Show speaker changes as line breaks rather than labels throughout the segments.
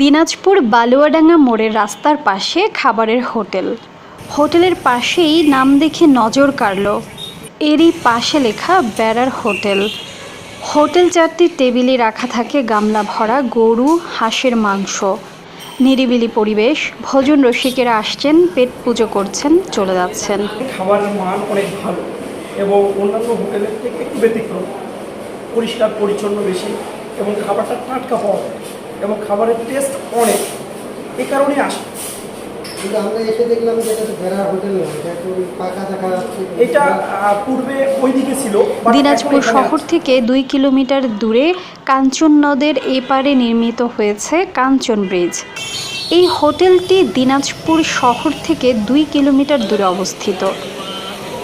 দিনাজপুর বালুয়াডাঙ্গা মোড়ের রাস্তার পাশে খাবারের হোটেল। হোটেলের পাশেই নাম দেখে নজর কাড়ল। এরই পাশে লেখা বেড়ার হোটেল। হোটেল চারটির টেবিলে রাখা থাকে গামলা ভরা গরু, হাঁসের মাংস। নিরিবিলি পরিবেশ, ভোজন রসিকেরা আসছেন, পেট পুজো করছেন, চলে যাচ্ছেন।
খাবারের মান অনেক ভালো এবং অন্যান্য হোটেলের থেকে একটু ব্যতিক্রম। পরিষ্কার, পরিচ্ছন্ন বেশি এবং খাবারটা টাটকা পাওয়া এবং খাবারের টেস্ট অনেক। এই কারণেই আসে।
কিন্তু আমরা এসে দেখলাম যে এটা তো হোটেল নয় এটা একটু পাকা দেখা
এটা পূর্বে ওইদিকে ছিল
দিনাজপুর শহর থেকে দুই কিলোমিটার দূরে কাঞ্চন নদের এপারে নির্মিত হয়েছে কাঞ্চন ব্রিজ। এই হোটেলটি দিনাজপুর শহর থেকে দুই কিলোমিটার দূরে অবস্থিত।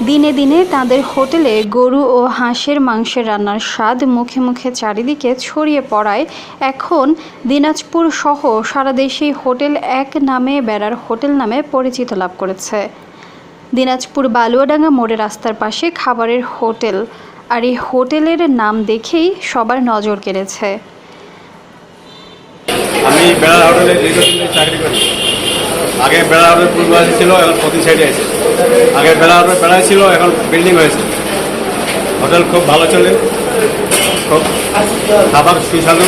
দিনে দিনে তাদের হোটেলে গরু ও হাঁসের মাংসের রান্নার স্বাদ মুখে মুখে চারিদিকে ছড়িয়ে পড়ায়। এখন দিনাজপুর সহ সারা দেশেই হোটেল এক নামে বেড়ার হোটেল নামে পরিচিত লাভ করেছে। দিনাজপুর বালুয়াডাঙ্গা মোড়ে রাস্তার পাশে খাবারের হোটেল। আর এই হোটেলের নাম দেখেই সবার নজর কেড়েছে।
আমি বেড়া হোটেলে চাকরি করি। আগে বেড়া হোটেল পূর্বাসী ছিল, এখন প্রতি সাইডে আছে। আগে বেড়া হোটেল বেড়ায় ছিল, এখন বিল্ডিং হয়েছে। হোটেল খুব ভালো চলে, খুব খাবার সুস্বাদু।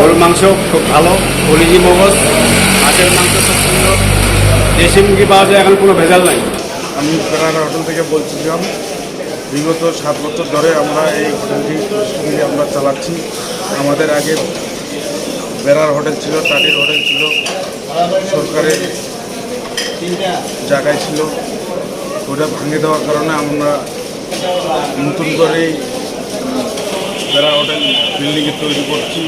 গরুর মাংস খুব ভালো কলিজি মগজ মাছের মাংস খুব সুন্দর। দেশি মুরগি পাওয়া যায়, এখন কোনো ভেজাল নাই।
আমি বেড়ানা হোটেল থেকে বলছিলাম, বিগত সাত বছর ধরে আমরা এই হোটেলটি আমরা চালাচ্ছি। আমাদের আগে বেড়ার হোটেল ছিল টাটির হোটেল ছিল সরকারের জায়গায় ছিল। ওটা ভেঙে দেওয়ার কারণে আমরা নতুন করে বেড়া হোটেল, বিল্ডিংয়ে তৈরি করছি।